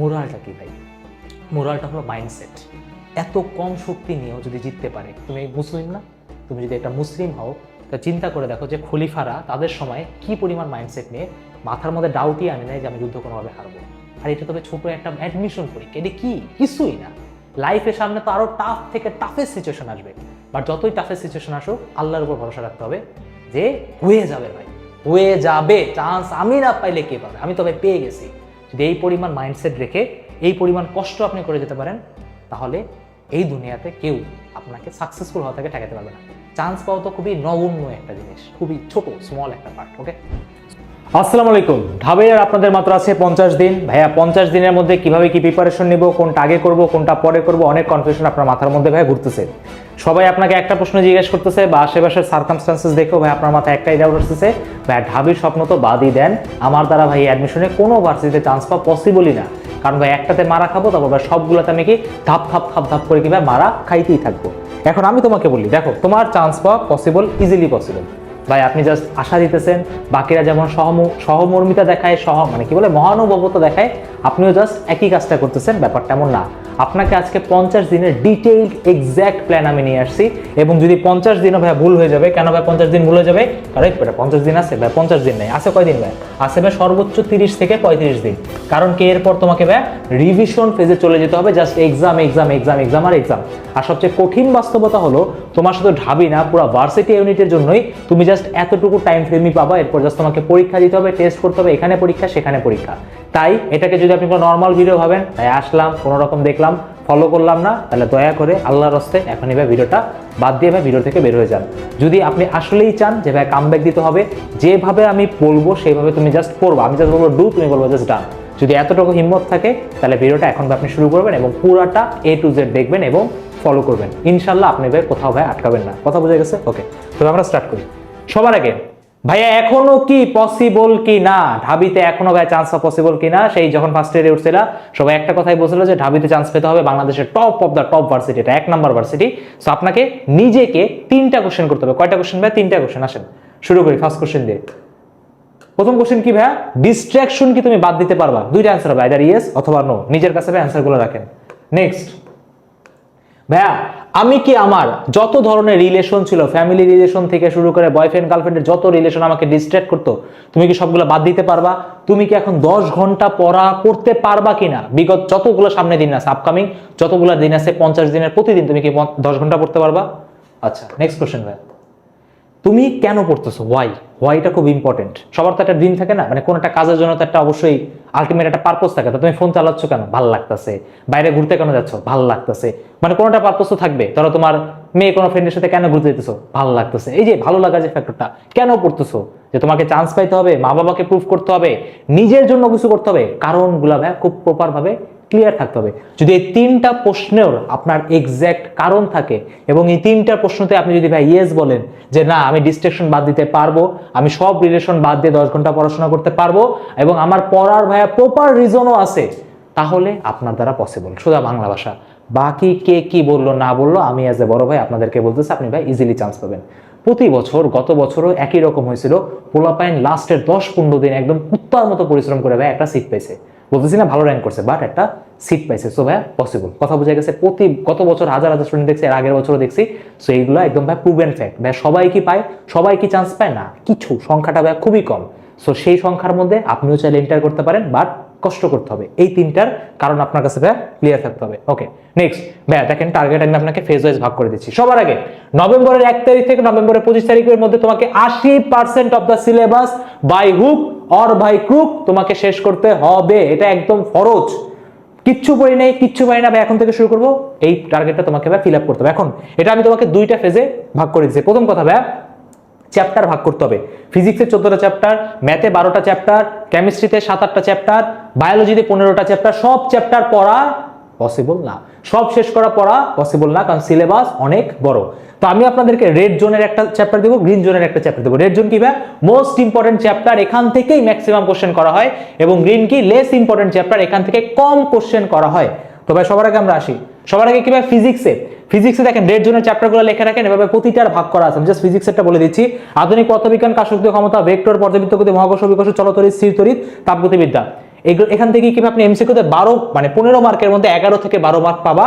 মোরালটা কি ভাই? মোরালটা হলো মাইন্ডসেট এত কম শক্তি নিয়েও যদি জিততে পারে, তুমি মুসলিম না? তুমি যদি একটা মুসলিম হও, তা চিন্তা করে দেখো যে খলিফারা তাদের সময় কি পরিমাণ মাইন্ডসেট নিয়ে মাথার মধ্যে ডাউটই আনে নেয় যে আমি যুদ্ধ কোনোভাবে হারবো। আর এটা তবে ছোট একটা অ্যাডমিশন পরীক্ষা। এটা কি? কিছুই না। লাইফের সামনে তো আরও টাফ থেকে টাফেস্ট সিচুয়েশন আসবে। বাট যতই টাফেস্ট সিচুয়েশন আসুক, আল্লাহর উপর ভরসা রাখতে হবে যে হয়ে যাবে ভাই। হয়ে যাবে। চান্স আমি না পাইলে কে পাবে? আমি তবে পেয়ে গেছি। যদি এই পরিমাণ মাইন্ডসেট রেখে এই পরিমাণ কষ্ট আপনি করে যেতে পারেন, তাহলে এই দুনিয়াতে কেউ আপনাকে সাকসেসফুল হওয়া থেকে ঠেকাতে পারবে না। চান্স পাওয়া তো খুবই নগণ্য একটা জিনিস, খুবই ছোট স্মল একটা পার্ট ওকে আসসালামু আলাইকুম। ঢাবের আপনাদের মাত্র আছে পঞ্চাশ দিন। ভাইয়া, পঞ্চাশ দিনের মধ্যে কীভাবে কি প্রিপারেশন নিব, কোনটা আগে করব, কোনটা পরে করব, অনেক কনফিউশন আপনার মাথার মধ্যে ভাই ঘুরতেছে। সবাই আপনাকে একটা প্রশ্ন জিজ্ঞেস করতেছে, বা আশেপাশের সার্কামস্টান্সেস দেখেও ভাই আপনার মাথায় একটাই ডাউট আসতেছে ভাই ঢাবির স্বপ্ন তো বাদই দেন। আমার দ্বারা ভাই অ্যাডমিশনে কোনো ভার্সিটিতে চান্স পাওয়া পসিবলই না। কারণ ভাই একটাতে মারা খাব, তারপর ভাই সবগুলোতে আমি কি ধাপ ধাপ ধাপ ধাপ করে কি ভাই মারা খাইতেই থাকব। এখন আমি তোমাকে বলি, দেখো, তোমার চান্স পাওয়া পসিবল ইজিলি পসিবল ভাই, আপনি জাস্ট আশা দিতেছেন, বাকিরা যেমন সহম, সহমর্মিতা দেখায়, সহ মানে কি বলে, মহানুভবতা দেখায়, আপনিও জাস্ট একই কাজটা করতেছেন, ব্যাপারটা এমন না। আপনাকে আজকে পঞ্চাশ দিনের ডিটেইলড এক্স্যাক্ট প্ল্যান আমি নিয়ে আসছি, এবং যদি পঞ্চাশ দিনও ভাই ভুল হয়ে যাবে, কেন ভাই পঞ্চাশ দিন ভুল হয়ে যাবে? কারণ এটা পঞ্চাশ দিন আছে, ভাই, পঞ্চাশ দিন নেই, আছে কয়দিন ভাই? আছে ভাই সর্বোচ্চ তিরিশ থেকে পঁয়ত্রিশ দিন। কারণ কি, এরপর তোমাকে ভাই রিভিশন ফেজে চলে যেতে হবে just exam exam exam exam আর এক্সাম আর সবচেয়ে কঠিন বাস্তবতা হলো, তোমার শুধু ঢাবি না, পুরো ভার্সিটি ইউনিটের জন্যই তুমি জাস্ট এতটুকু টাইম ফ্রেমই পাবা, এরপর জাস্ট তোমাকে পরীক্ষা দিতে হবে টেস্ট করতে হবে, এখানে পরীক্ষা, সেখানে পরীক্ষা। তাই এটাকে যদি আপনি কোনো নর্মাল ভিডিও ভাবেন, তাই আসলাম, কোনো রকম দেখলাম ফলো করলাম না, তাহলে দয়া করে আল্লাহর রস্তে এখন এবার ভিডিওটা বাদ দিয়ে ভাই ভিডিও থেকে বের হয়ে যান। যদি আপনি আসলেই চান যে ভাই কামব্যাক দিতে হবে, যেভাবে আমি বলব, সেইভাবে তুমি জাস্ট পড়ব আমি জাস্ট বলব ডু তুমি বলব জাস্ট ডান যদি এতটুকু হিম্মত থাকে, তাহলে ভিডিওটা এখন আপনি শুরু করবেন এবং পুরাটা এ টু জেড দেখবেন এবং ফলো করবেন। ইনশাল্লাহ আপনি ভাই কোথাও ভাই আটকাবেন না। কথা বোঝা গেছে? ওকে তবে আমরা স্টার্ট করি। সবার আগে, ভাইয়া, এখনও কি পসিবল কি না? ঢাবিতে এখনও ভাই চান্স পসিবল কি না? সেই যখন ফার্স্ট ইয়ারে উঠছিল, সবাই একটা কথাই বলছিল যে, ঢাবিতে চান্স পেতে হবে বাংলাদেশের top of the top varsity এটা এক নাম্বার ভার্সিটি সো আপনাকে নিজেকে তিনটা কোশ্চেন করতে হবে। কয়টা কোশ্চেন ভাই তিনটা কোশ্চেন আসেন। শুরু করি ফার্স্ট কোশ্চেন দিয়ে। প্রথম কোশ্চেন কি ভাইয়া? ডিস্ট্রাকশন কি তুমি বাদ দিতে পারবা? দুইটা অ্যান্সার হবে আইদার ইয়েস অথবা নো নিজের কাছে ভাই অ্যান্সারগুলো রাখেন। নেক্সট ভাইয়া, আমি কি আমার যত ধরনের রিলেশন ছিল ফ্যামিলি রিলেশন থেকে শুরু করে বয়ফ্রেন্ড গার্লফ্রেন্ডের যত রিলেশন আমাকে ডিস্ট্র্যাক্ট করতো, তুমি কি সবগুলো বাদ দিতে পারবা? তুমি কি এখন দশ ঘণ্টা পড়া করতে পারবা কিনা? বিগত যতগুলো সামনে দিন আছে আপকামিং যতগুলো দিন আছে, পঞ্চাশ দিনের প্রতিদিন তুমি কি দশ ঘণ্টা পড়তে পারবা? আচ্ছা নেক্সট কোশ্চেন ভাই তুমি কেন পড়তেছো? ওয়াই ওয়াইটা খুব ইম্পর্টেন্ট সবার তো একটা দিন থাকে না? মানে কোন একটা কাজের জন্য তো একটা অবশ্যই আলটিমেট একটা পারপোজ থাকে। তুমি ফোন চালাচ্ছ কেন? ভালো লাগতেছে। বাইরে ঘুরতে কেন যাচ্ছ? ভালো লাগতেছে। মানে কোনোটা পারপোজ তো থাকবে। ধরো তোমার মেয়ে কোনো ফ্রেন্ডের সাথে কেন ঘুরতে যেতেছো? ভালো লাগতেছে। এই যে ভালো লাগা যে ফ্যাক্টরটা কেন পড়তেছো? যে তোমাকে চান্স পাইতে হবে মা বাবাকে প্রুফ করতে হবে, নিজের জন্য কিছু করতে হবে। কারণগুলা খুব প্রপার ভাবে ক্লিয়ার থাকতে হবে। যদি এই তিনটা প্রশ্নের আপনার এক্স্যাক্ট কারণ থাকে এবং এই তিনটা প্রশ্নতে আপনি যদি ভাই ইয়েস বলেন যে না, আমি ডিস্ট্রাকশন বাদ দিতে পারব, আমি সব রিলেশন বাদ দিয়ে দশ ঘণ্টা পড়াশোনা করতে পারব এবং আমার পড়ার ভাইয়া প্রপার রিজনও আছে, তাহলে আপনার দ্বারা পসিবল সোজা বাংলা ভাষা। বাকি কে কি বলল, না বলল, আমি অ্যাজ এ বড় ভাই আপনাদেরকে বলতেছি, আপনি ভাই ইজিলি চান্স পাবেন। প্রতি বছর, গত বছরও একই রকম হয়েছিল, পোলাপাইন লাস্টের দশ পনেরো দিন একদম কুত্তার মতো পরিশ্রম করে ভাই একটা সিট পেয়েছে বলতেছি না ভালো র্যাঙ্ক করছে বাট একটা সিট পাইছে। সো ভাইয়া পসিবল কথা বোঝা গেছে, প্রতি, গত বছর হাজার হাজার স্টুডেন্ট দেখছি, এর আগের বছরও দেখছি। সো এইগুলো একদম ভাই প্রুভেন ফ্যাক্ট ভাই সবাই কি পায়? সবাই কি চান্স পায়? না, কিছু। সংখ্যাটা ভাই খুবই কম। সো সেই সংখ্যার মধ্যে আপনিও চাইলে এন্টার করতে পারেন বাট কষ্ট করতে হবে। এই তিনটার কারণ আপনার কাছে ভাই ক্লিয়ার থাকতে হবে। ওকে নেক্সট ভাই দেখেন টার্গেট আমি আপনাকে ফেজ ওয়াইজ ভাগ করে দিচ্ছি। সবার আগে, নভেম্বরের এক তারিখ থেকে নভেম্বরের পঁচিশ তারিখের মধ্যে তোমাকে আশি percent of the syllabus by hook or by crook তোমাকে শেষ করতে হবে। এটা একদম ফরজ। কিচ্ছু পড়ি নেই, কিচ্ছু পারি না, ভাই, এখন থেকে শুরু করব। এই টার্গেটটা তোমাকে, ভাই ফিল আপ করতে হবে। এখন, এটা আমি তোমাকে দুইটা ফেজে ভাগ করে দিচ্ছি প্রথম কথা, ভাই চ্যাপ্টার ভাগ করতে হবে। ফিজিক্সের চোদ্দটা চ্যাপ্টার ম্যাথে বারোটা চ্যাপ্টার কেমিস্ট্রিতে সাত আটটা চ্যাপ্টার বায়োলজিতে পনেরোটা চ্যাপ্টার সব চ্যাপ্টার পড়া পসিবল না। সব শেষ করা পড়া পসিবল না, কারণ সিলেবাস অনেক বড়। তো আমি আপনাদেরকে রেড জোনের একটা চ্যাপ্টার দেবো গ্রিন জোনের একটা চ্যাপ্টার দেবো। রেড জোন কি ভাই? মোস্ট ইম্পর্টেন্ট চ্যাপ্টার এখান থেকেই ম্যাক্সিমাম কোশ্চেন করা হয় এবং গ্রিন কি? লেস ইম্পর্টেন্ট চ্যাপ্টার এখান থেকে কম কোশ্চেন করা হয়। তো ভাই, সবার আগে আমরা আসি। সবার আগে কি ভাই? ফিজিক্সে ফিজিক্সে দেখেন রেড জোনের চ্যাপ্টারগুলো লেখা রাখেন, এভাবে প্রতিটার ভাগ করা আছে। আমি জাস্ট ফিজিক্সেরটা বলে দিচ্ছি। আধুনিক পদার্থবিজ্ঞান, কাশক্তি ক্ষমতা, ভেক্টর পর্যাবৃত্ত গতি, মহাকর্ষ বিকর্ষ চলতরিৎ স্থির তরিৎ তাপগতিবিদ্যা। এগুলো এখান থেকে কি আপনি এমসিকিউতে বারো মানে পনেরো মার্কের মধ্যে এগারো থেকে বারো মার্ক পাবা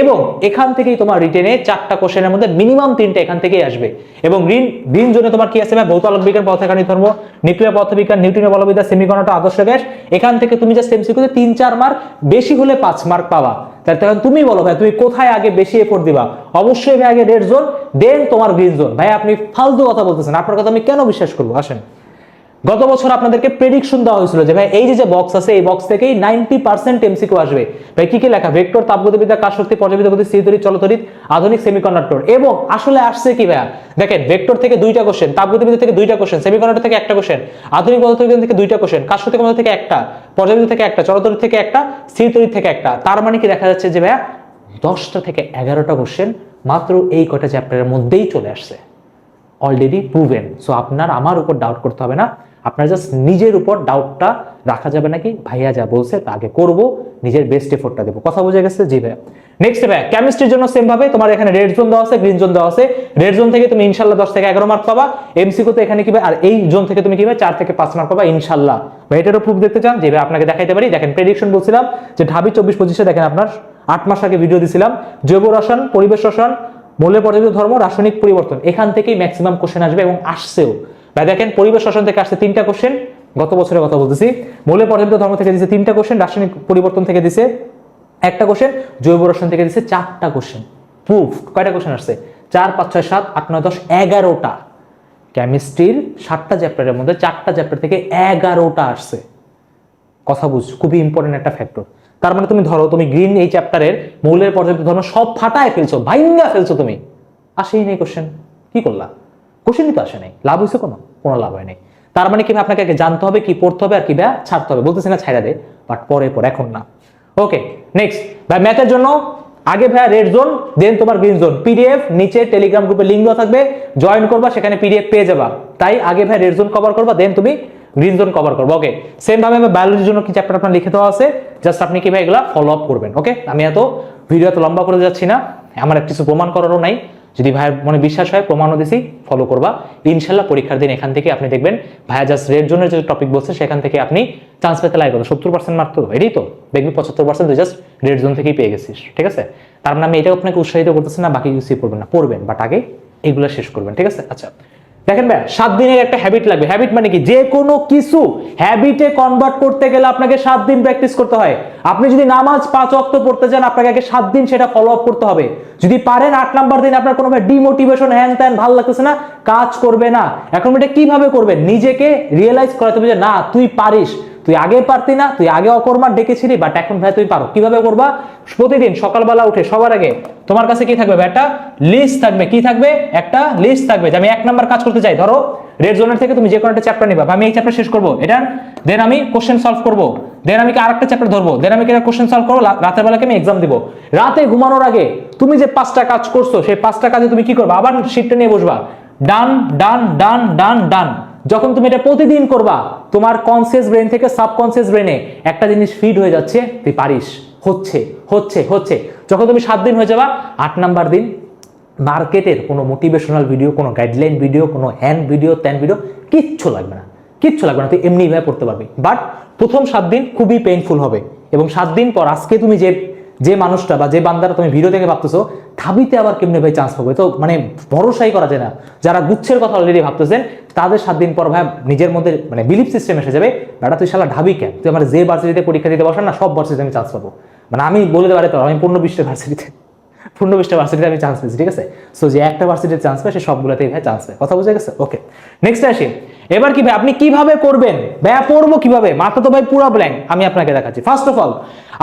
এবং এখান থেকেই তোমার রিটেনে চারটা কোশ্চেনের মধ্যে মিনিমাম তিনটে এখান থেকেই আসবে। এবং গ্রিন গ্রিন জোনে তোমার কি আছে ভাই ভৌত আলোক বিজ্ঞান পদার্থবিজ্ঞান ধর্ম নিউক্লিয়ার পদার্থবিজ্ঞান নিউটনের বলবিদ্যা সেমিকন্ডাক্টর আদর্শ গ্যাস। এখান থেকে তুমি জাস্ট এমসিকিউতে তিন, চার মার্ক বেশি হলে পাঁচ মার্ক পাবা। তাহলে তখন তুমি বলো ভাই, তুমি কোথায় আগে বেশি এফোর্ট দিবা? অবশ্যই ভাই, আগে রেড জোন দেন তোমার গ্রিন জোন ভাই, আপনি ফালতু কথা বলতেছেন। আপনার কথা আমি কেন বিশ্বাস করব? আসেন। গত বছর আপনাদেরকে প্রেডিকশন দেওয়া হয়েছিল যে, ভাই, এই যে যে বক্স আছে, এই বক্স থেকেই নাইনটি পার্সেন্ট এমসিকিউ আসবে। ভাই, কি কি লেখা? ভেক্টর তাপগতিবিদ্যা, কাজ শক্তি পর্যাবৃত্ত গতি স্থিরতরিত চলতরিত আধুনিক সেমিকন্ডাক্টর এবং আসলে আসছে কি, ভাইয়া? দেখেন ভেক্টর থেকে দুইটা কোশ্চেন তাপগতিবিদ্যা থেকে দুইটা কোশ্চেন সেমিকন্ডাক্টর থেকে একটা কোশ্চেন আধুনিক পদার্থবিজ্ঞান থেকে দুইটা কোশ্চেন কাজ শক্তি পদার্থ থেকে একটা পর্যাবৃত্ত থেকে একটা চলতরিত থেকে একটা স্থিরতরিত থেকে একটা। তার মানে কি দেখা যাচ্ছে যে, ভাইয়া, দশটা থেকে এগারোটা কোশ্চেন মাত্র এই কটা চ্যাপ্টারের মধ্যেই চলে আসছে। অলরেডি প্রুভেন সো আপনার আমার উপর ডাউট করতে হবে না। আপনার জাস্ট নিজের উপর ডাউটটা রাখা যাবে নাকি? ভাইয়া যা বলছে তা আগে করব, নিজের বেস্ট এফোর্টটা দেবো। কথা বুঝে গেছে? জি ভাইয়া। নেক্সট ভাইয়া কেমিস্ট্রির জন্য সেম ভাবে তোমার এখানে রেড জোন দেওয়া আছে গ্রিন জোন দেওয়া আছে। রেড জোন থেকে তুমি ইনশাল্লাহ দশ থেকে এগারো মার্ক পাবা। এমসিকু তো এখানে কি আর এই জোন থেকে তুমি কি ভাই? চার থেকে পাঁচ মার্ক পাবা, ইনশাল্লাহ। ভাই, এটারও প্রুফ দেখতে চান? যে আপনাকে দেখাইতে পারি। দেখেন প্রেডিকশন বলছিলাম যে ঢাবি চব্বিশ পঁচিশে, দেখেন আপনার আট মাস আগে ভিডিও দিছিলাম। জৈব রসায়ন, পরিবেশ রসায়ন মূল্যে পর্যাপ্ত ধর্ম, রাসায়নিক পরিবর্তন। এখান থেকেই ম্যাক্সিমাম কোশ্চেন আসবে এবং আসছেও। ভাই, দেখেন পরিবেশ শাসন থেকে আসছে তিনটা কোশ্চেন গত বছরের কথা বলতেছি। মূল্যে পর্যাপ্ত ধর্ম থেকে দিছে তিনটা কোশ্চেন রাসায়নিক পরিবর্তন থেকে দিছে একটা কোশ্চেন জৈব রসায়ন থেকে দিছে চারটা কোশ্চেন প্রুফ কয়টা কোশ্চেন আসছে? চার, পাঁচ, ছয়, সাত, আট, নয়, দশ, এগারোটা। কেমিস্ট্রির সাতটা চ্যাপ্টারের মধ্যে চারটা চ্যাপ্টার থেকে এগারোটা আসছে। কথা বুঝ, খুবই ইম্পর্টেন্ট একটা ফ্যাক্টর তার মানে তুমি ধরো, তুমি গ্রিন এই চ্যাপ্টারের মৌলের পর্যাপ্ত ধর্ম সব ফাটায় ফেলছো, ভাইঙ্গা ফেলছো তুমি। আসেই নেই কোশ্চেন কি করলা? কোশ্চেনই তো আসে নাই। লাভ হয়েছে কোনো? কোনো লাভ হয় নাই। তার মানে কি আপনাকে আগে জানতে হবে, কি পড়তে হবে আর কি ভাই, ছাড়তে হবে। বলতেছি না ছাইড়া দে বাট পরে, পর, এখন না। ওকে নেক্সট ভাই ম্যাথের জন্য আগে ভাইয়া রেড জোন দেন তোমার গ্রিন জোন পিডিএফ নিচে টেলিগ্রাম গ্রুপে লিঙ্ক দেওয়া থাকবে। জয়েন করবা, সেখানে পিডিএফ পেয়ে যাবা। তাই আগে ভাই রেড জোন কভার করবা দেন তুমি গ্রিন জোন কভার করব ওকে সেম ভাবে আমি বায়োলজির জন্য কি চ্যাপ্টার আপনার লিখে দেওয়া আছে? জাস্ট আপনি কি ভাই এগুলা ফলো আপ করবেন ওকে আমি এত ভিডিও এত লম্বা করে যাচ্ছি না, আমার কিছু প্রমাণ করারও নাই। যদি ভাইয়ের মনে বিশ্বাস হয়, প্রমাণও দিছি ফলো করবা। ইনশাল্লাহ পরীক্ষার দিন এখান থেকে আপনি দেখবেন, ভাইয়া জাস্ট রেড জোনের যে টপিক বলছে, সেখান থেকে আপনি চান্স পেতে লাগে সত্তর পার্সেন্ট মার্ক তো এটাই তো? দেখবি পঁচাত্তর পার্সেন্ট তুই জাস্ট রেড জোন থেকেই পেয়ে গেছিস, ঠিক আছে? তার মানে আমি এটাও আপনাকে উৎসাহিত করতেছি না, বাকি কিছুই পড়বেন না, পড়বেন বাট আগে এগুলো শেষ করবেন, ঠিক আছে? আচ্ছা দেখেন ভাই, সাত দিনের একটা হ্যাবিট লাগবে। হ্যাবিট মানে কি? যে কোনো কিছু হ্যাবিটে কনভার্ট করতে গেলে আপনাকে সাত দিন প্র্যাকটিস করতে হয়। আপনি যদি নামাজ পাঁচ অক্ত পড়তে চান আপনাকে আগে সাত দিন সেটা ফলো আপ করতে হবে। যদি পারেন আট নাম্বার দিন, আপনার কোনো ডিমোটিভেশন হ্যান ত্যান ভালো লাগতেছে না, কাজ করবে না। এখন এটা কীভাবে করবেন? নিজেকে রিয়েলাইজ করাতে হবে যে, না, তুই পারিস। তুই আগে পারতি না, তুই আগে অকর্মার ডেকেছিলি বাট এখন ভাই, তুই পারো। কীভাবে করবা? প্রতিদিন সকালবেলা উঠে সবার আগে তোমার কাছে কি থাকবে একটা লিস্ট থাকবে। কি থাকবে? একটা লিস্ট থাকবে যে আমি এক নাম্বার কাজ করতে চাই। ধরো রেড জোনের থেকে তুমি যে কোনো একটা চ্যাপ্টার নিবা। আমি এই চ্যাপ্টার শেষ করব। এটা দেন আমি কোশ্চেন সলভ করব। দেন আমি আরেকটা চ্যাপ্টার ধরবো। দেন আমি কি কোশ্চেন সলভ করব? রাতের বেলাকে আমি এক্সাম দিব। রাতে ঘুমানোর আগে তুমি যে পাঁচটা কাজ করছ, সেই পাঁচটা কাজে তুমি কি করবা? আবার শিটটা নিয়ে বসবা। ডান ডান ডান ডান ডান যখন তুমি এটা প্রতিদিন করবা, তোমার কনসিয়াস ব্রেন থেকে সাবকনসিয়াস ব্রেনে একটা জিনিস ফিড হয়ে যাচ্ছে, তুই পারিস। হচ্ছে হচ্ছে হচ্ছে। যখন তুমি সাত দিন হয়ে যাবা, আট নাম্বার দিন, মার্কেটের কোনো মোটিভেশনাল ভিডিও কোনো গাইডলাইন ভিডিও কোনো হ্যান্ড ভিডিও ত্যান ভিডিও কিচ্ছু লাগবে না। কিচ্ছু লাগবে না, তুই এমনিভাবে পড়তে পারবি। বাট প্রথম সাত দিন খুবই পেইনফুল হবে। এবং সাত দিন পর আজকে তুমি যে যে মানুষটা বা যে বান্দারা তুমি ভিডিও থেকে ভাবতেছো থাবিতে আবার কেমনে ভাই চান্স পাবে তো মানে ভরসাই করা যায় না। যারা গুচ্ছের কথা অলরেডি ভাবতেছেন, তাদের সাত দিন পর ভাই নিজের মধ্যে মানে বিলিফ সিস্টেম এসে যাবে, বেটা, তুই শালা ঢাবি কেন? তুই আমার যে ভার্সিটিতে পরীক্ষা দিতে বসান না, সব ভার্সিটিতে আমি চান্স পাবো। মানে আমি বলে তো, আমি পূর্ণ বিশ্বের ভার্সিটিতে পূর্ণ বিশটা ভার্সিটিতে আমি চান্স পেয়েছি, ঠিক আছে? সো যে একটা ভার্সিটিতে চান্স পায়, সে সবগুলোতেই ভাই চান্স পায়। কথা বুঝে গেছে? ওকে নেক্সট আসি। এবার কি ভাই, আপনি কীভাবে করবেন? ভাইয়া পড়ব কীভাবে? মাথা তো ভাই পুরো ব্ল্যাঙ্ক আমি আপনাকে দেখাচ্ছি। ফার্স্ট অফ অল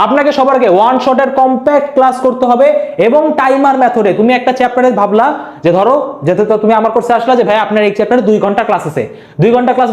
আপনাকে সবার আগে ওয়ান শটের কম্প্যাক্ট ক্লাস করতে হবে এবং টাইমার মেথডে তুমি একটা চ্যাপ্টারে ভাবলা যে ধরো, যেতে তো তুমি আমার কোর্সে আসলা যে ভাই আপনার এই চ্যাপ্টারে দুই ঘণ্টা ক্লাস আছে। দুই ঘণ্টা ক্লাস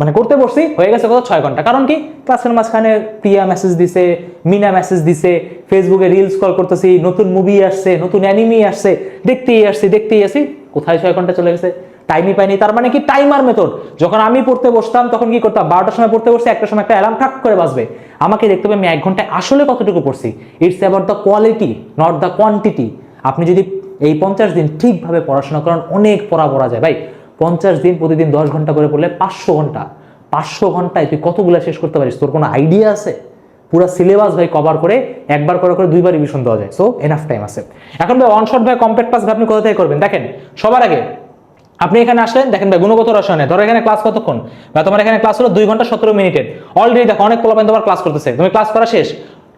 মানে করতে বসছি, হয়ে গেছে কত? ছয় ঘণ্টা। কারণ কি? ক্লাসের মাঝখানে প্রিয়া মেসেজ দিছে, মিনা মেসেজ দিছে ফেসবুকে রিলস কল করতেছি, নতুন মুভি আসছে, নতুন অ্যানিমি আসছে, দেখতেই আসছি, দেখতেই আসি কোথায় ছয় ঘণ্টা চলে গেছে? টাইমই পাইনি। তার মানে কি টাইমার মেথড যখন আমি পড়তে বসতাম, তখন কি করতাম? বারোটার সময় পড়তে বসছি একটা সময় একটা অ্যালার্ম ঠাক করে বাজবে। আমাকে দেখতে হবে আমি এক ঘন্টায় আসলে কতটুকু পড়ছি। It's about the quality not the quantity আপনি যদি এই পঞ্চাশ দিন ঠিকভাবে পড়াশোনা করেন, অনেক পড়া পড়া যায়। ভাই, পঞ্চাশ দিন প্রতিদিন দশ ঘণ্টা করে পড়লে পাঁচশো ঘণ্টা। পাঁচশো ঘন্টায় তুই কতগুলো শেষ করতে পারিস? তোর কোনো আইডিয়া আছে? পুরো সিলেবাস ভাই কভার করে একবার করে করে দুইবার রিভিশন দেওয়া যায়। সো এনাফ টাইম আছে। এখন ভাই অন শর্ট ভাই কম্প্যাক্ট পাস ভাই, আপনি কোথা থেকে করবেন? দেখেন, সবার আগে আপনি এখানে আসলেন, দেখেন ভাই, গুণগত রসায়নে, ধরো এখানে ক্লাস কতক্ষণ? বা তোমার এখানে ক্লাস হলো দুই ঘণ্টা সতেরো মিনিটের। অলরেডি দেখো, অনেক পোলাপাইন তোমার ক্লাস করতেছে। তুমি ক্লাস করা শেষ।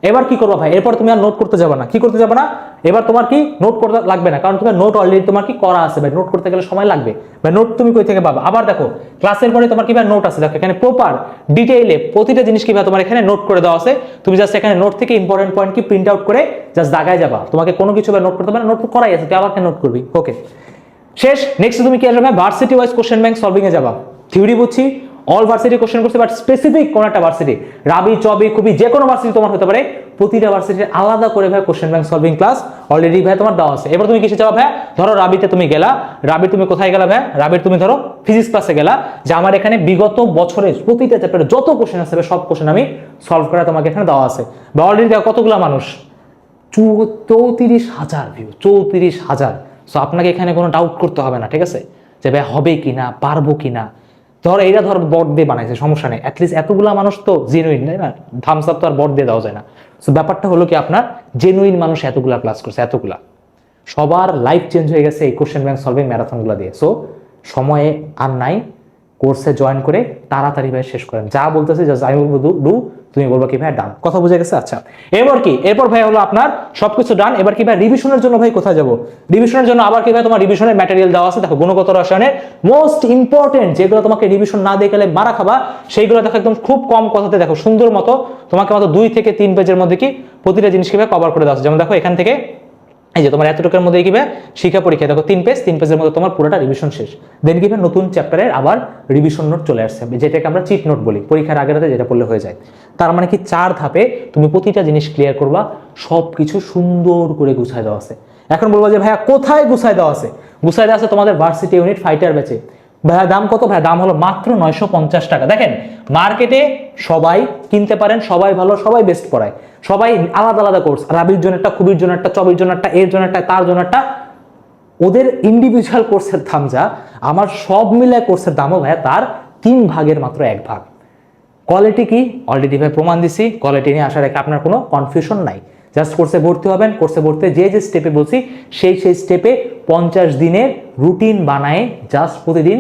এবার কি করব ভাই? এরপর তুমি আর নোট করতে যাবে না। কি করতে যাবে না? এবার তোমার কি নোট করতে লাগবে না। কারণ তোমার নোট অলরেডি তোমার কি করা আছে ভাই? নোট করতে গেলে সময় লাগবে। ভাই নোট তুমি কই থেকে পাবা? আবার দেখো ক্লাসের পরে তোমার কি ভাই নোট আছে? দেখো, এখানে প্রপার ডিটেইলে প্রতিটা জিনিস কি ভাই তোমার এখানে নোট করে দেওয়া আছে। তুমি জাস্ট এখানে নোট থেকে ইম্পর্টেন্ট পয়েন্ট কি প্রিন্ট আউট করে জাস্ট দাগায় যাবা। তোমাকে কোনো কিছু ভাই নোট করতে না। নোট করাই আছে, তুই আবার নোট করবি? ওকে শেষ নেক্সট তুমি কি আসবে varsity wise question bank solving এ যাবা। থিওরি বুঝছি অল ভার্সিটি কোশ্চেন করছে বাট স্পেসিফিক কোন একটা ভার্সিটি রাবি, চবি, খুবই যে কোনো ভার্সিটি তোমার হতে পারে, প্রতিটা ভার্সিটির আলাদা করে ভাই question bank solving class already ভাই তোমার দেওয়া আছে। এবার তুমি কিসে যাবা ভাই? ধরো রাবিতে তুমি গেলা, রাবি তুমি কোথায় গেলা ভাই? রাবির তুমি ধরো ফিজিক্স ক্লাসে গেলা, যে আমার এখানে বিগত বছরের প্রতিটা চ্যাপ্টারে যত কোশ্চেন আসবে সব কোশ্চেন আমি সলভ করে তোমাকে এখানে দেওয়া আছে। বা অলরেডি দেখো কতগুলো মানুষ? চৌত্রিশ হাজার ভিউ চৌত্রিশ হাজার। সো আপনাকে এখানে কোনো ডাউট করতে হবে না, ঠিক আছে? যে ভাই হবে কি না, পারব কি না? ধর এইটা ধর বট দিয়ে বানাইছে, সমস্যা নেই। অ্যাটলিস্ট এতগুলা মানুষ তো জেনুইন তাই না? থামস আপ তো আর বট দিয়ে দেওয়া যায় না। সো ব্যাপারটা হলো কি আপনার? জেনুইন মানুষ এতগুলা ক্লাস করছে, এতগুলা। সবার লাইফ চেঞ্জ হয়ে গেছে এই কোশ্চেন ব্যাংক সলভিং ম্যারাথনগুলো দিয়ে। সো সময়ে আর নাই। কোর্সে জয়েন করে তাড়াতাড়ি ভাই শেষ করেন। যা বলতেছে জাস্ট আমি বলব ডু তুমি বলব কি ভাই ডান কথা বুঝে গেছে? আচ্ছা। এবার কি? এরপর ভাই হলো আপনার সবকিছু ডান এবার কি ভাই রিভিশনের জন্য ভাই কোথায় যাব? রিভিশনের জন্য আবার কি ভাই তোমার রিভিশনের ম্যাটেরিয়াল দেওয়া আছে? দেখো, গুণগত রসায়নের মোস্ট ইম্পর্টেন্ট যেগুলো তোমাকে রিভিশন না দিয়ে গেলে মারা খাবা, সেইগুলো দেখো একদম খুব কম কথাতে, দেখো, সুন্দর মতো তোমাকে মাত্র দুই থেকে তিন পেজের মধ্যে কি প্রতিটা জিনিস কীভাবে কভার করে দেওয়া আছে। যেমন দেখো, এখান থেকে এই যে তোমার এতটুকুর মধ্যে কিবে শিক্ষা পরীক্ষা। দেখো, তিন পেজ তিন পেজের মধ্যে তোমার পুরোটা রিভিশন শেষ। দেন কিবে নতুন চ্যাপ্টারের আবার রিভিশন নোট চলে আসছে, যেটাকে আমরা চিট নোট বলি, পরীক্ষার আগের রাতে যেটা পড়লে হয়ে যায়। তার মানে কি, চার ধাপে তুমি প্রতিটা জিনিস ক্লিয়ার করবা সব কিছু সুন্দর করে গুছায় দেওয়া আছে। এখন বলব যে, ভাইয়া, কোথায় গুছায় দেওয়া আছে? গুছায় দেওয়া আছে তোমাদের ভার্সিটি ইউনিট ফাইটার ব্যাচে ভাইয়া, দাম কত? ভাইয়া, দাম হলো মাত্র নয়শো পঞ্চাশ টাকা। দেখেন, মার্কেটে সবাই কিনতে পারেন, সবাই ভালো, সবাই বেস্ট পড়ায়। সবাই আলাদা আলাদা কোর্স রাবির জন্য একটা, খুবির জন্য একটা, চবির জন্য একটা, এর জন্য একটা, তার জন্য একটা। ওদের ইন্ডিভিজুয়াল কোর্সের দাম যা, আমার সব মিলে কোর্সের দামও ভাইয়া তার তিন ভাগের মাত্র এক ভাগ। কোয়ালিটি কি? অলরেডি ভাই প্রমাণ দিছি কোয়ালিটি নিয়ে আসার রেখে আপনার কোনো কনফিউশন নাই। জাস্ট কোর্সে ভর্তি হবেন কোর্সে ভর্তি যে যে স্টেপে বলছি সেই সেই স্টেপে পঞ্চাশ দিনের রুটিন বানায় জাস্ট প্রতিদিন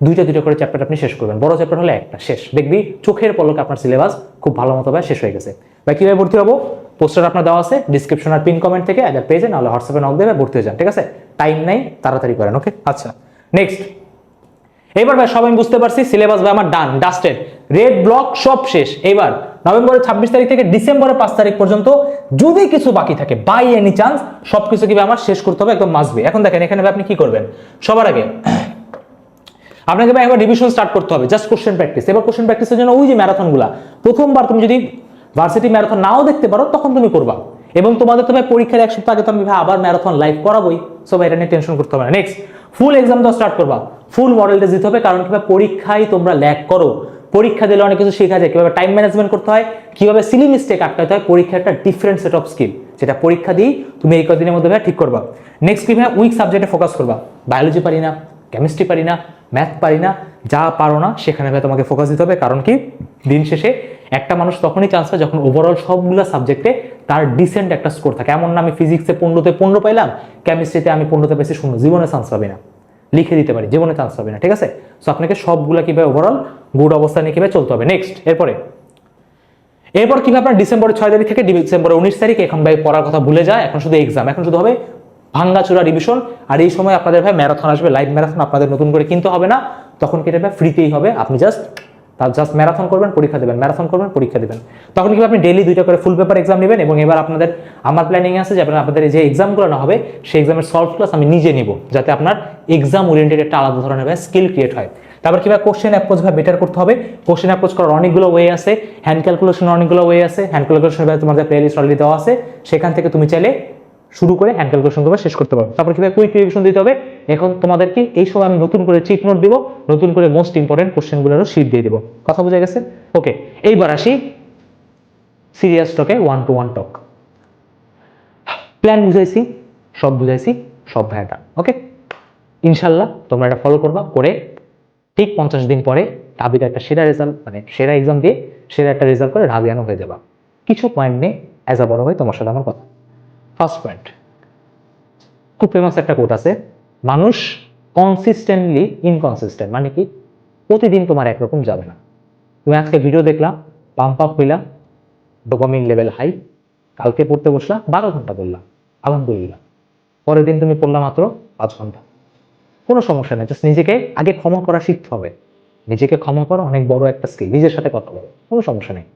দুইটা দুইটা করে চ্যাপ্টার আপনি শেষ করবেন। বড় চ্যাপ্টার হলে একটা শেষ। দেখবি চোখের পলকে আপনার সিলেবাস খুব ভালো মতো ভাই শেষ হয়ে গেছে। ভাই কীভাবে ভর্তি হব? পোস্টার আপনার দেওয়া আছে ডিসক্রিপশন আর পিন কমেন্ট থেকে আগে পেজে নাহলে হোয়াটসঅ্যাপে নক দেবে ভর্তি হয়ে যান ঠিক আছে? টাইম নেই তাড়াতাড়ি করেন ওকে আচ্ছা। নেক্সট এবার ভাই সবাই বুঝতে পারছি সিলেবাস ভাই আমার ডান ডাস্টেড রেড ব্লক সব শেষ। এবার নভেম্বরের ছাব্বিশ তারিখ থেকে ডিসেম্বরের পাঁচ তারিখ পর্যন্ত যদি কিছু বাকি থাকে বাই এনি চান্স সবকিছু কীভাবে আমার শেষ করতে হবে? একদম মাসবে এখন দেখেন, এখানে আপনি কি করবেন? সবার আগে আপনাকে ভাই একবার রিভিশন স্টার্ট করতে হবে জাস্ট কোশ্চেন প্র্যাকটিস এবার কোশ্চেন প্র্যাকটিসের জন্য ওই যে ম্যারাথনগুলা প্রথমবার তুমি যদি ভার্সিটি ম্যারাথন নাও দেখতে পারো, তখন তুমি করবা। এবং তোমাদের তো ভাই পরীক্ষার এক সপ্তাহ আগে তো আমি ভাই আবার ম্যারাথন লাইভ করাবোই। সো ভাই এটা নিয়ে টেনশন করতে হবে না। নেক্সট ফুল এক্সাম দেওয়া স্টার্ট করবা। ফুল মডেল টেস্ট দিতে হবে, কারণ কীভাবে পরীক্ষায় তোমরা ল্যাক করো। পরীক্ষা দিলে অনেক কিছু শেখা যায়। কীভাবে টাইম ম্যানেজমেন্ট করতে হয়, কীভাবে সিলি মিস্টেক আটকাতে হয়, পরীক্ষা একটা ডিফারেন্ট সেট অফ স্কিল যেটা পরীক্ষা দিয়েই তুমি এই কদিনের মধ্যে ঠিক করবা। নেক্সট কি ভাই উইক সাবজেক্টে ফোকাস করবা। বায়োলজি পারি না কেমিস্ট্রি পারি না ম্যাথ পারি না, যা পারো না, সেখানে ভাই তোমাকে ফোকাস দিতে হবে। কারণ কি? দিন শেষে একটা মানুষ তখনই চান্স পায় যখন ওভারঅল সবগুলো সাবজেক্টে তার ডিসেন্ট একটা স্কোর থাকে। এমন না আমি ফিজিক্সে পনেরোতে পনেরো পাইলাম কেমিস্ট্রিতে আমি পনেরোতে পেয়েছি শূন্য। জীবনে চান্স পাবি না। লিখে দিতে পারি, জীবনে চান্স হবে না, ঠিক আছে? সো আপনাকে সবগুলো কীভাবে ওভারঅল গুড অবস্থা নিয়ে কীভাবে চলতে হবে? নেক্সট এরপরে। এরপর কীভাবে আপনার ডিসেম্বরের ছয় তারিখ থেকে ডিসেম্বরের উনিশ তারিখ, এখন ভাই পড়ার কথা ভুলে যায়, এখন শুধু এক্সাম এখন শুধু হবে ভাঙ্গাচুরা রিভিশন আর এই সময় আপনাদের ভাই ম্যারাথন আসবে লাইভ ম্যারাথন আপনাদের নতুন করে কিনতে হবে না, তখন কেটে ভাই ফ্রিতেই হবে, আপনি জাস্ট তার জাস্ট ম্যারাথন করবেন, পরীক্ষা দেবেন ম্যারাথন করবেন, পরীক্ষা দেবেন। তখন কি আপনি ডেলি দুইটা করে ফুল পেপার এক্সাম নেবেন এবং এবার আপনাদের, আমার প্ল্যানিং আছে যে আপনাদের যে এক্সামগুলো না হবে, সেই এক্সামের সলভ ক্লাস আমি নিজে নিব, যাতে আপনার এক্সাম ওরিয়েন্টেড একটা আলাদা ধরনের স্কিল ক্রিয়েট হয়। তারপর কীভাবে কোশ্চেন অ্যাপ্রোচ ভাবে বেটার করতে হবে। কোশ্চেন অ্যাপ্রোচ করার অনেকগুলো ওয়ে আছে হ্যান্ড ক্যালকুলেশনের অনেকগুলো ওয়ে আছে হ্যান্ড ক্যালকুলেশন তোমাদের প্লে লিস্ট অলরেডি দেওয়া আছে। সেখান থেকে তুমি চাইলে শুরু করে হ্যান্ড ক্যালকুলেশন করবে শেষ করতে পারো তারপর কীভাবে কুইক রিভিশন দিতে হবে? এখন তোমাদেরকে এই সময় আমি নতুন করে চিট নোট দিব, নতুন করে মোস্ট ইম্পর্টেন্ট কোশ্চেনগুলোরও শিট দিয়ে দিব। কথা বোঝা গেছে? ওকে এইবার আসি serious টকে one to one talk plan বুঝাইছি, সব বুঝাইছি, সব ভাইয়াটা ওকে ইনশাল্লাহ তোমরা এটা ফলো করবা, করে ঠিক পঞ্চাশ দিন পরে ঢাবির একটা সেরা রেজাল্ট মানে সেরা এক্সাম দিয়ে সেরা একটা রেজাল্ট করে ঢাবিয়ানো হয়ে যাবা। কিছু পয়েন্ট নেই অ্যাজ আ বড় হয় তোমার সাথে আমার কথা। ফার্স্ট পয়েন্ট খুব ফেমাস একটা কোট আছে, মানুষ কনসিস্টেন্টলি ইনকনসিস্টেন্ট মানে কি? প্রতিদিন তোমার একরকম যাবে না। তুমি আজকে ভিডিও দেখলাম পাম্প আপ হইলাম ডোপামিন লেভেল হাই কালকে পড়তে বসলা, বারো ঘণ্টা পড়লাম আলহামদুলিল্লাহ। পরের দিন তুমি পড়লা মাত্র পাঁচ ঘণ্টা। কোনো সমস্যা নেই জাস্ট নিজেকে আগে ক্ষমা করা শিখতে হবে। নিজেকে ক্ষমা করা অনেক বড় একটা স্কিল নিজের সাথে কথা বলো, কোনো সমস্যা নেই।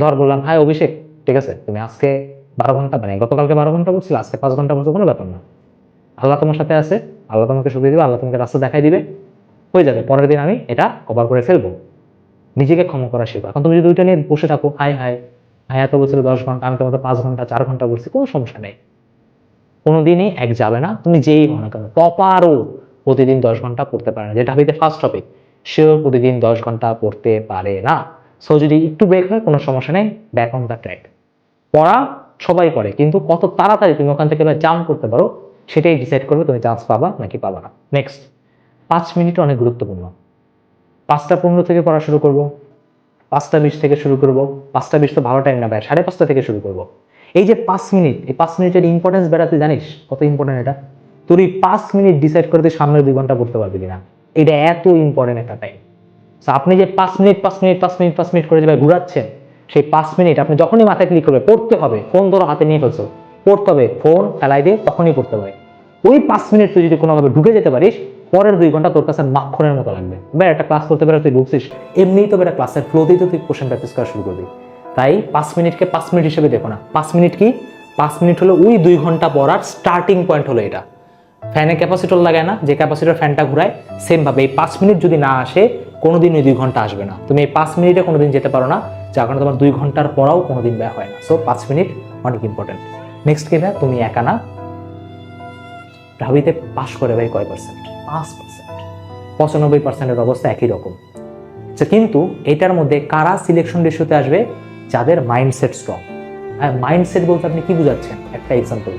ধর বললাম, হাই অভিষেক, ঠিক আছে, তুমি আজকে বারো ঘণ্টা মানে গতকালকে বারো ঘণ্টা বলছিলে আজকে পাঁচ ঘণ্টা বলছো কোনো ব্যাপার না। আল্লাহ তোমার সাথে আছে, আল্লাহ তোমাকে সুবিধা দিবে, আল্লাহ তোমাকে রাস্তা দেখাই দিবে, হয়ে যাবে। পরের দিন আমি এটা কভার করে ফেলব। নিজেকে ক্ষমা করা শেখো এখন তুমি যদি ওইটা নিয়ে বসে থাকো হাই হাই হাই এত বলছিল দশ ঘণ্টা, আমি তোমাকে পাঁচ ঘণ্টা, চার ঘণ্টা বলছি, কোনো সমস্যা নেই। কোনোদিনই এক যাবে না, তুমি যেই হও না কেন প্রতিদিন দশ ঘণ্টা পড়তে পারে না। যেটা হাবিতে ফার্স্ট টপিক সেও প্রতিদিন দশ ঘণ্টা পড়তে পারে না। সো যদি একটু ব্রেক হয়, কোনো সমস্যা নেই ব্যাক অন দ্য ট্র্যাক পড়া সবাই করে, কিন্তু কত তাড়াতাড়ি তুমি ওখান থেকে জাম্প করতে পারো, সেটাই ডিসাইড করবে তুমি চান্স পাবা নাকি পাবা না। নেক্সট পাঁচ মিনিট অনেক গুরুত্বপূর্ণ। পাঁচটা পনেরো থেকে পড়া শুরু করব, পাঁচটা বিশ থেকে শুরু করব, পাঁচটা বিশ তো ভালো টাইম না ভাই, সাড়ে পাঁচটা থেকে শুরু করব। এই যে পাঁচ মিনিট, এই পাঁচ মিনিটের ইম্পর্টেন্স বেড়াতে জানিস? কত ইম্পর্টেন্ট এটা? তোর এই পাঁচ মিনিট ডিসাইড করে তুই সামনের দুই ঘণ্টা পড়তে পারবি কিনা? এটা এত ইম্পর্টেন্ট একটা টাইম আপনি যে পাঁচ মিনিট পাঁচ মিনিট পাঁচ মিনিট পাঁচ মিনিট করে যে ঘুরাচ্ছেন সেই পাঁচ মিনিট আপনি যখনই মাথায় ক্লিক করবে পড়তে হবে ফোন ধরো হাতে নিয়ে ফেলছো, পড়তে হবে ফোন ফেলাই দিয়ে তখনই পড়তে হবে। ওই পাঁচ মিনিট তুই যদি কোনোভাবে ঢুকে যেতে পারিস, পরের দুই ঘণ্টা তোর কাছে মাখনের মতো লাগবে। এবার একটা ক্লাস করতে পারে তুই ঢুকছিস। এমনিই তো একটা ক্লাসের ফ্লোতেই তো তুই কোশ্চেন প্র্যাকটিস করা শুরু করবি। তাই পাঁচ মিনিটকে পাঁচ মিনিট হিসেবে দেখো না। পাঁচ মিনিট কি? পাঁচ মিনিট হলো ওই দুই ঘণ্টা পড়ার স্টার্টিং পয়েন্ট হলো এটা। ফ্যানে ক্যাপাসিটর লাগায় না, যে ক্যাপাসিটর ফ্যানটা ঘুরায় সেম ভাবে এই পাঁচ মিনিট যদি না আসে কোনোদিন ওই দুই ঘণ্টা আসবে না। তুমি এই পাঁচ মিনিটে কোনোদিন যেতে পারো না, যার কারণে তোমার দুই ঘণ্টার পড়াও কোনোদিন ব্যয় হয় না। সো পাঁচ মিনিট অনেক ইম্পর্টেন্ট নেক্সট কি ভাই? তুমি একা না? ঢাবিতে পাশ করে ভাই কয় পার্সেন্ট পাঁচ পার্সেন্ট পঁচানব্বই পার্সেন্টের অবস্থা একই রকম। কিন্তু এটার মধ্যে কারা সিলেকশন রেশিওতে আসবে? যাদের মাইন্ডসেট স্ট্রং হ্যাঁ মাইন্ডসেট বলতে আপনি কি বুঝাচ্ছেন? একটা এক্সাম্পল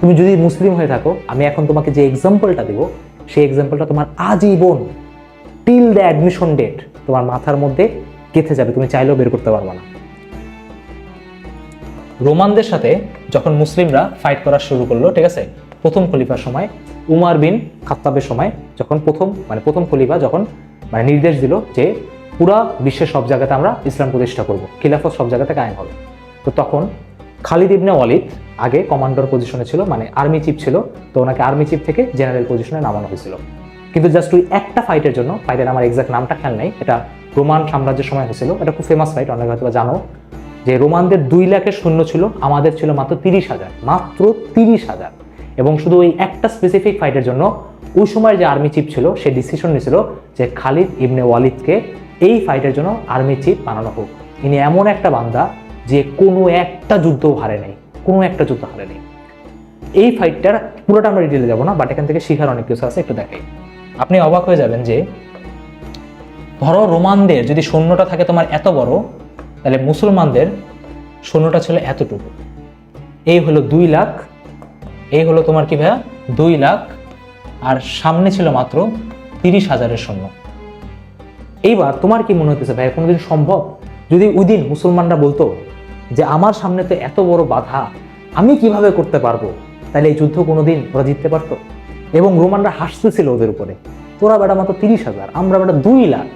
তুমি যদি মুসলিম হয়ে থাকো, আমি এখন তোমাকে যে এক্সাম্পলটা দেবো, সেই এক্সাম্পলটা তোমার আজীবন টিল দ্য অ্যাডমিশন ডেট তোমার মাথার মধ্যে গেঁথে যাবে, তুমি চাইলেও বের করতে পারবে না। রোমানদের সাথে যখন মুসলিমরা ফাইট করা শুরু করল, ঠিক আছে? প্রথম খলিফার সময়, উমার বিন খাত্তাবের সময় যখন প্রথম মানে প্রথম খলিফা যখন মানে নির্দেশ দিল যে পুরা বিশ্বের সব জায়গাতে আমরা ইসলাম প্রতিষ্ঠা করব, খিলাফত সব জায়গাতে কায়েম হবে। তো তখন খালিদ ইবনে ওয়ালিদ আগে কমান্ডার পজিশনে ছিল মানে আর্মি চিফ ছিল, তো ওনাকে আর্মি চিফ থেকে জেনারেল পজিশনে নামানো হয়েছিল। কিন্তু জাস্ট ওই একটা ফাইটের জন্য ফাইটের আমার এক্সাক্ট নামটা খেয়াল নাই, এটা রোমান সাম্রাজ্যের সময় হয়েছিল, এটা খুব ফেমাস ফাইট অনেক হয়তো জানো, যে রোমানদের দুই লাখের সৈন্য ছিল, আমাদের ছিল মাত্র তিরিশ হাজার, মাত্র তিরিশ হাজার। এবং শুধু ওই একটা স্পেসিফিক ফাইটের জন্য, ওই সময় যে আর্মি চিফ ছিল, সে ডিসিশন নিয়েছিল যে খালিদ ইবনে ওয়ালিদকে এই ফাইটের জন্য আর্মি চিফ বানানো হোক। ইনি এমন একটা বান্দা যে কোনো একটা যুদ্ধ হারে নেই, কোনো একটা যুদ্ধ হারে নেই। এই ফাইটটার পুরোটা আমরা ডিটেলে যাব না বাট এখান থেকে শিখার অনেক কিছু আছে, একটু দেখাই। আপনি অবাক হয়ে যাবেন যে, ধরো রোমানদের যদি সৈন্যটা থাকে তোমার এত বড়, তাহলে মুসলমানদের সৈন্যটা ছিল এতটুকু। এই হলো দুই লাখ, এই হলো তোমার কি ভাইয়া? দুই লাখ, আর সামনে ছিল মাত্র তিরিশ হাজারের সৈন্য। এইবার তোমার কি মনে হতেছে ভাই কোনোদিন সম্ভব? যদি ওই দিন মুসলমানরা বলতো যে, আমার সামনে তো এত বড় বাধা, আমি কীভাবে করতে পারব? তাহলে এই যুদ্ধ কোনোদিন ওরা জিততে পারতো? এবং রোমানরা হাসতেছিল ওদের উপরে। তোরা বেটা মাত্র তিরিশ হাজার, আমরা বেটা দুই লাখ।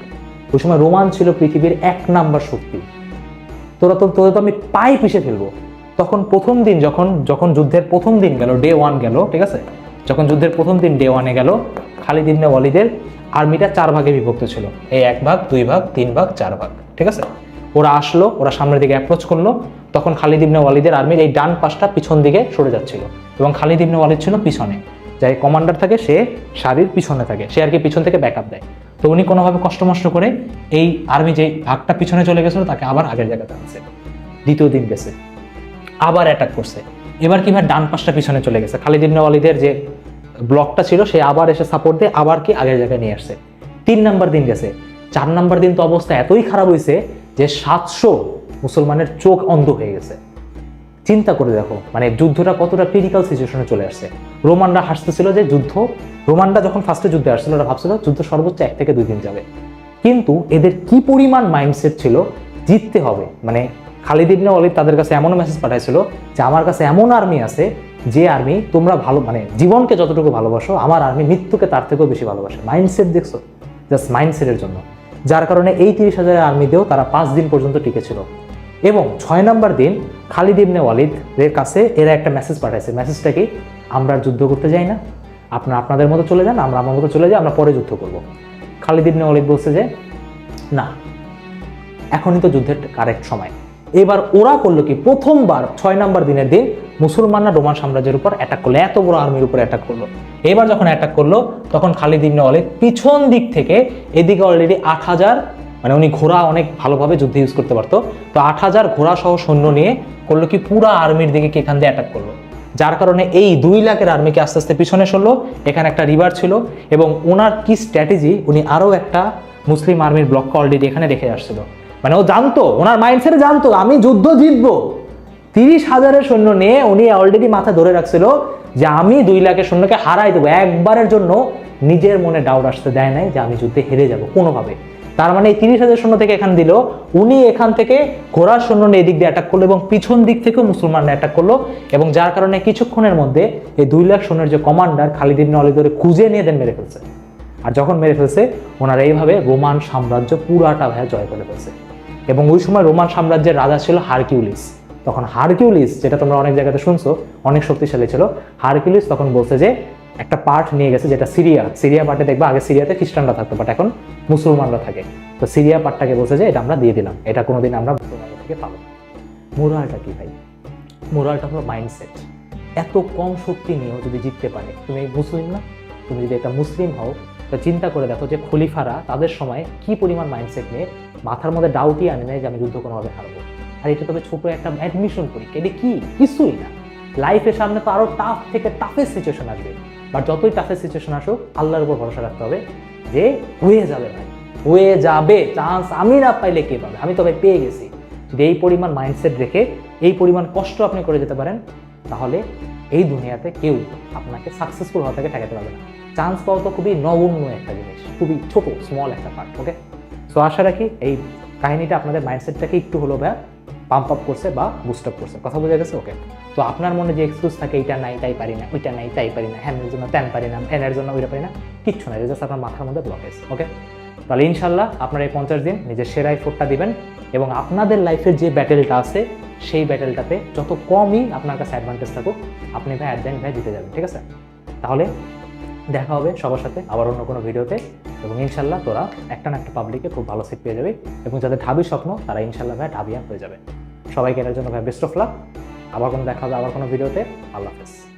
ওই সময় রোমান ছিল পৃথিবীর এক নাম্বার শক্তি। তোরা তো তোদের তো আমি পায়ে পিষে ফেলব। তখন প্রথম দিন যখন যখন যুদ্ধের প্রথম দিন গেল ডে ওয়ান গেল, ঠিক আছে? যখন যুদ্ধের প্রথম দিন ডে ওয়ানে গেল, খালিদ ইবনে ওয়ালিদের আর্মিটা চার ভাগে বিভক্ত ছিল। এই এক ভাগ, দুই ভাগ, তিন ভাগ, চার ভাগ, ঠিক আছে? ওরা আসলো, ওরা সামনের দিকে অ্যাপ্রোচ করল। তখন খালিদ ইবনে ওয়ালিদের আর্মির এই ডান পাশটা পিছন দিকে সরে যাচ্ছিল। এবং খালিদ ইবনে ওয়ালিদ ছিল পিছনে। যাই কমান্ডার থাকে, সে শাড়ির পিছনে থাকে, সে আর কি পিছন থেকে ব্যাকআপ দেয়। তো উনি কোনোভাবে কষ্ট মষ্ট করে এই আর্মি যে ভাগটা পিছনে চলে গেছিল, তাকে আবার আগের জায়গাতে আনছে। দ্বিতীয় দিন গেছে। আবার অ্যাটাক করছে। এবার কি ভাই ডান পাশটা পিছনে চলে গেছে? খালিদ ইবনে ওয়ালিদের যে ব্লকটা ছিল, সে আবার এসে সাপোর্ট দিয়ে আবার কি আগের জায়গায় নিয়ে আসছে। তিন নাম্বার দিন গেছে। চার নাম্বার দিন তো অবস্থা এতই খারাপ হয়েছে যে সাতশো মুসলমানের চোখ অন্ধ হয়ে গেছে। চিন্তা করে দেখো মানে যুদ্ধটা কতটা ক্রিটিক্যাল সিচুয়েশনে চলে আসছে। রোমানরা হাসতেছিল যে যুদ্ধ, রোমানরা যখন ফার্স্টে যুদ্ধে আসছিল, ওরা ভাবছিল যুদ্ধ সর্বোচ্চ এক থেকে দুই দিন যাবে। কিন্তু এদের কি পরিমাণ মাইন্ডসেট ছিল, জিততে হবে মানে খালিদ ইবনে ওয়ালিদ তাদের কাছে এমন মেসেজ পাঠাইছিল যে, আমার কাছে এমন আর্মি আছে, যে আর্মি তোমরা ভালো মানে জীবনকে যতটুকু ভালোবাসো, আমার আর্মি মৃত্যুকে তার থেকেও বেশি ভালোবাসে। মাইন্ডসেট দেখছ? জাস্ট মাইন্ডসেটের জন্য। যার কারণে এই তিরিশ হাজারের আর্মিতেও তারা পাঁচ দিন পর্যন্ত টিকেছিল এবং ছয় নম্বর দিন খালিদ ইবনে ওয়ালিদ এর কাছে এরা একটা মেসেজ পাঠাইছে। মেসেজটা কি? আমরা যুদ্ধ করতে যাই না। আপনারা আপনাদের মতো চলে যান, আমরা আমার মতো চলে যাই, আমরা পরে যুদ্ধ করব। খালিদ ইবনে ওয়ালিদ বলছে যে, না, এখনই তো যুদ্ধের কারেক্ট সময়। এবার ওরা করল কি? প্রথমবার ছয় নম্বর দিনের দিন মুসলমানরা রোমান সাম্রাজ্যের উপর অ্যাটাক করল, এত বড় আর্মির উপর অ্যাটাক করল। এবার যখন অ্যাটাক করল, তখন খালিদ ইবনে ওয়ালিদ পিছন দিক থেকে, এদিকে অলরেডি আট হাজার মানে উনি ঘোড়া অনেক ভালোভাবে যুদ্ধে ইউজ করতে পারতো। তো আট হাজার ঘোড়া সহ সৈন্য নিয়ে করল কি পুরা আর্মির দিকে এখান দিয়ে অ্যাটাক করল। যার কারণে এই দুই লাখের আর্মিকে আস্তে আস্তে পিছনে সরলো, এখানে একটা রিভার ছিল এবং ওনার কি স্ট্র্যাটেজি উনি আরও একটা মুসলিম আর্মির ব্লককে অলরেডি এখানে রেখে আসছিল। মানে ও জানতো ওনার মাইন্ডসেটে জানতো, আমি যুদ্ধ জিতবো। তিরিশ হাজারের সৈন্য নিয়ে উনি অলরেডি মাথা ধরে রাখছিল যে আমি দুই লাখের সৈন্যকে হারাই দেবো। একবারের জন্য নিজের মনে ডাউট আসতে দেয় নাই যে আমি যুদ্ধে হেরে যাব কোনোভাবে। তার মানে এই তিরিশ হাজার সৈন্য থেকে এখান দিল। উনি এখান থেকে ঘোড়ার সৈন্য নিয়ে এদিক দিয়ে অ্যাটাক করল এবং পিছন দিক থেকেও মুসলমানরা অ্যাটাক করল এবং যার কারণে কিছুক্ষণের মধ্যে এই দুই লাখ সৈন্যের যে কমান্ডার খালিদ ইবনে ধরে খুঁজে নিয়ে দেন মেরে ফেলছে। আর যখন মেরে ফেলছে, ওনারা এইভাবে রোমান সাম্রাজ্য পুরাটা ভাইয়া জয় করে ফেলছে। এবং ওই সময় রোমান সাম্রাজ্যের রাজা ছিল হারকিউলিস। তখন হারকিউলিস, যেটা তোমরা অনেক জায়গাতে শুনছো, অনেক শক্তিশালী ছিল, হারকিউলিস তখন বলছে যে একটা পার্ট নিয়ে গেছে যেটা সিরিয়া। সিরিয়া পার্টে দেখবা আগে সিরিয়াতে খ্রিস্টানরা থাকতো বাট এখন মুসলমানরা থাকে। তো সিরিয়া পার্টটাকে বলছে যে এটা আমরা দিয়ে দিলাম। এটা কোনোদিন আমরা মুসলমানদের থেকে পাবো মোরালটা কি ভাই? মোরালটা হলো মাইন্ডসেট এত কম শক্তি নিয়েও যদি জিততে পারে, তুমি মুসলিম না? তুমি যদি একটা মুসলিম হও, তো চিন্তা করে দেখো যে খলিফারা তাদের সময় কি পরিমাণ মাইন্ডসেট নিয়ে মাথার মধ্যে ডাউটই আনে নেয় যে আমি যুদ্ধ কোনোভাবে হারবো। আর এটা তবে ছোট একটা অ্যাডমিশন পরীক্ষা। এটা কি? কিছুই না। লাইফের সামনে তো আরও টাফ থেকে টাফের সিচুয়েশন আসবে। বাট যতই টাফেস্ট সিচুয়েশন আসুক, আল্লাহর উপর ভরসা রাখতে হবে যে হয়ে যাবে ভাই। হয়ে যাবে। চান্স আমি না পাইলে কে পাবে? আমি তবে পেয়ে গেছি। যদি এই পরিমাণ মাইন্ডসেট রেখে এই পরিমাণ কষ্ট আপনি করে যেতে পারেন, তাহলে এই দুনিয়াতে কেউ আপনাকে সাকসেসফুল হওয়া থেকে ঠেকাতে পারবে না। চান্স পাওয়া তো খুবই নগণ্য একটা জিনিস, খুবই ছোট স্মল একটা পার্ট ওকে সো আশা রাখি এই কাহিনীটা আপনাদের মাইন্ডসেটটাকে একটু হলো ভাইয়া পাম্প আপ করছে বা বুস্ট আপ করছে। কথা বোঝা গেছে? ওকে তো আপনার মনে যে এক্সকিউজ থাকে এটা নাই, তাই পারি না, ওইটা নাই, তাই পারি না হ্যানের জন্য ত্যান পারি না ফ্যানের জন্য ওইটা পারি না, কিচ্ছু নাই জাস্ট আপনার মাথার মধ্যে ব্লকেজ ওকে তাহলে ইনশাল্লাহ আপনার এই পঞ্চাশ দিন নিজের সেরা ফোরটা দিবেন এবং আপনাদের লাইফের যে ব্যাটেলটা আছে, সেই ব্যাটেলটাতে যত কমই আপনার কাছে অ্যাডভান্টেজ থাকুক, আপনি ভাই অ্যাডভেন্ট ভাই দিতে যাবেন, ঠিক আছে? তাহলে দেখা হবে সবার সাথে আবার অন্য কোনো ভিডিওতে। এবং ইনশাল্লাহ তোরা একটা না একটা পাবলিকে খুব ভালো সিট পেয়ে যাবে। এবং যাদের ঢাবি স্বপ্ন, তারা ইনশাল্লাহ ভাই ঢাবিয়া হয়ে যাবে। সবাইকে এটার জন্য ভাই বেস্ট অফ লাভ আবার কোনো দেখা হবে আবার কোনো ভিডিওতে। আল্লাহ হাফেজ।